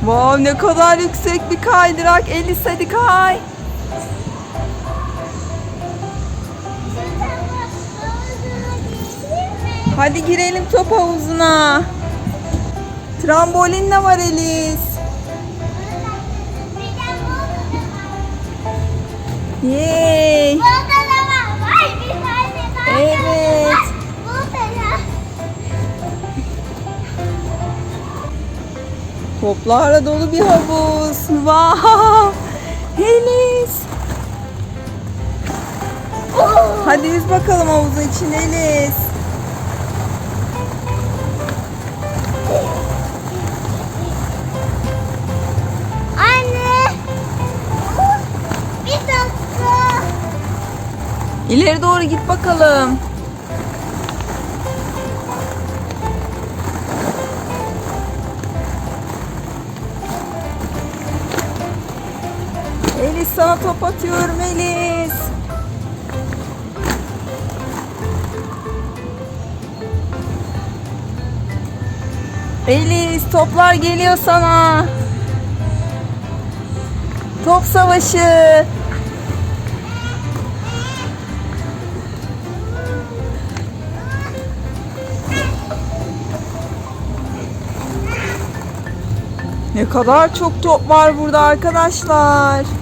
Wow ne kadar yüksek bir kaydırak. Elis hadi kay. Hadi girelim top havuzuna. Trambolin de var Elis. Yay. Evet. Toplarla dolu bir havuz. Wow. Elis. Hadi yüz bakalım havuzun içine Elis. Anne. Bir dakika. İleri doğru git bakalım. Elis sana top atıyorum Elis. Elis toplar geliyor sana. Top savaşı. Ne kadar çok top var burada arkadaşlar.